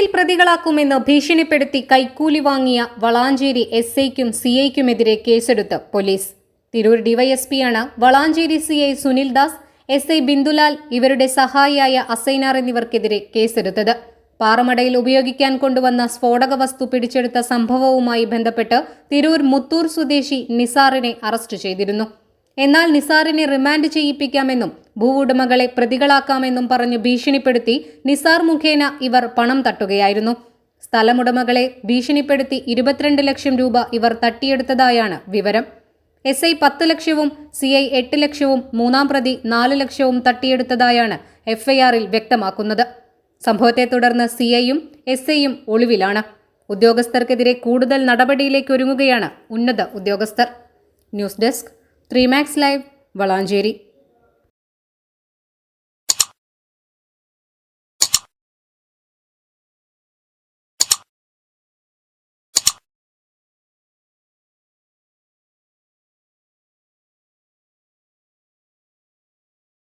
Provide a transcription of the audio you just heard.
കേസിൽ പ്രതികളാക്കുമെന്ന് ഭീഷണിപ്പെടുത്തി കൈക്കൂലി വാങ്ങിയ വളാഞ്ചേരി എസ് ഐക്കും സി ഐക്കുമെതിരെ കേസെടുത്ത് police. Tirur ഡിവൈഎസ്പിയാണ് Valanchery C I Sunil Das S I Bindulal ഇവരുടെ സഹായിയായ അസൈനാർ എന്നിവർക്കെതിരെ കേസെടുത്തത്. പാറമടയിൽ ഉപയോഗിക്കാൻ കൊണ്ടുവന്ന സ്ഫോടക വസ്തു പിടിച്ചെടുത്ത സംഭവവുമായി ബന്ധപ്പെട്ട് തിരൂർ മുത്തൂർ സ്വദേശി നിസാറിനെ അറസ്റ്റ് ചെയ്തിരുന്നു. എന്നാൽ നിസാറിനെ റിമാൻഡ് ചെയ്യിപ്പിക്കാമെന്നും ഭൂവുടമകളെ പ്രതികളാക്കാമെന്നും പറഞ്ഞു ഭീഷണിപ്പെടുത്തി നിസാർ മുഖേന ഇവർ പണം തട്ടുകയായിരുന്നു. സ്ഥലമുടമകളെ ഭീഷണിപ്പെടുത്തി ഇരുപത്തിരണ്ട് ലക്ഷം രൂപ ഇവർ തട്ടിയെടുത്തതായാണ് വിവരം. എസ് ഐ പത്ത് ലക്ഷവും സി ഐ എട്ട് ലക്ഷവും മൂന്നാം പ്രതി നാല് ലക്ഷവും തട്ടിയെടുത്തതായാണ് എഫ്ഐആറിൽ വ്യക്തമാക്കുന്നത്. സംഭവത്തെ തുടർന്ന് സി ഐയും എസ് ഐയും ഒളിവിലാണ്. ഉദ്യോഗസ്ഥർക്കെതിരെ കൂടുതൽ നടപടിയിലേക്ക് ഒരുങ്ങുകയാണ് ഉന്നത ഉദ്യോഗസ്ഥർ. News desk three max live Valanchery.